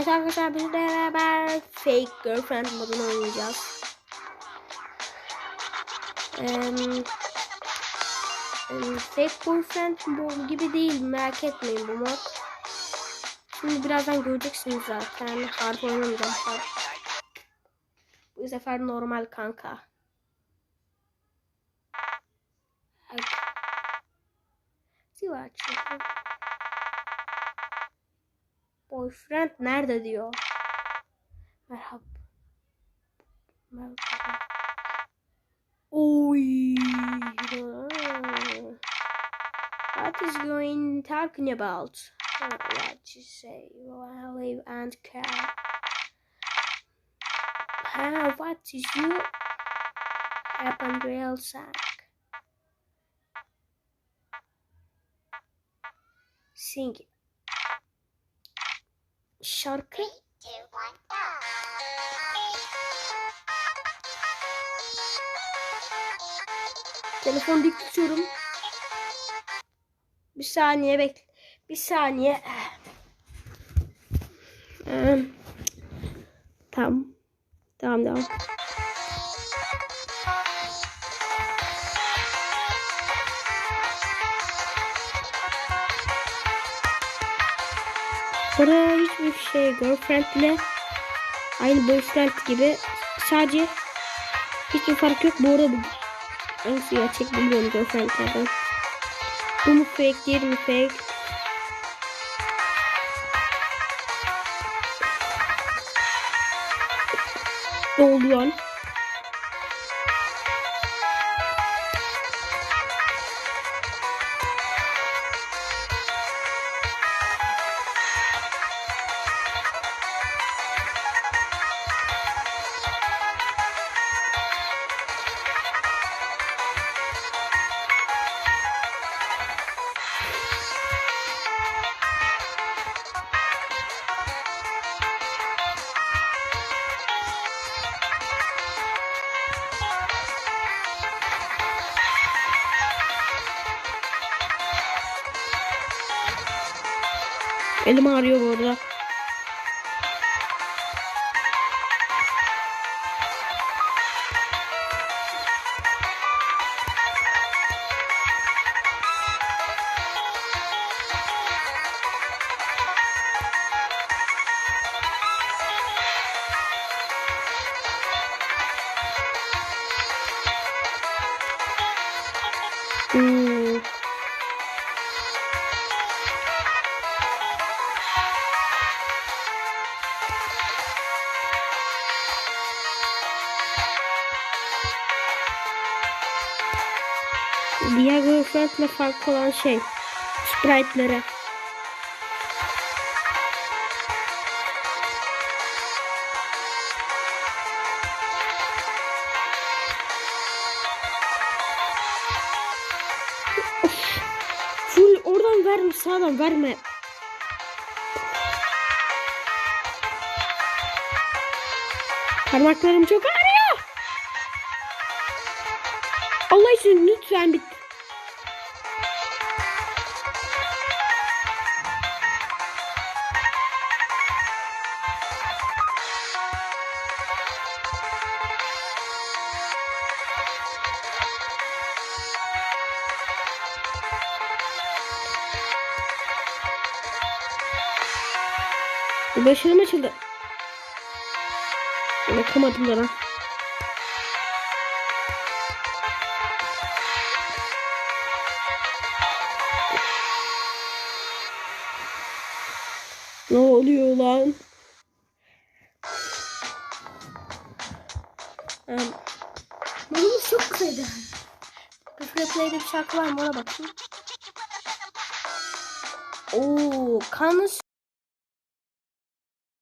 Evet arkadaşlar biz beraber Fake Girlfriend modunu oynayacağız. Em, fake Girlfriend bu gibi değil merak etmeyin bu mod. Şimdi birazdan göreceksiniz zaten. Hard oynamayacağım. Bu sefer normal kanka. Evet. Sivaç. Boyfriend nerede diyor. Merhaba. Merhaba. Oy. What is going talking about? What you say? Live and care. How? What is you? Happened real sack. Sing. Şarkı. Telefon dik tutuyorum. Bir saniye bekle. Bir saniye. Ee, tamam. Tamam devam. Burada hiçbir şey girlfriendle aynı boyfriend gibi sadece hiçbir fark yok. Bu arada hangisi gerçek bilmiyorum girlfriendlerden. Bu mu fake diğeri mi fake? Ne oldu Elim ağrıyor bu arada. Hmm. Diğer girlfriendle farklı olan şey sprite'ları. Of. Full oradan verme sağdan verme. Parmaklarım çok ağrıyor. Allah için lütfen bit. Başarım açıldı. Bakamadım da lan. Ne oluyor lan? Um, Modumuz çok kısaydı. Play'de bir şarkı var mı ona bakayım. Oo, kanlı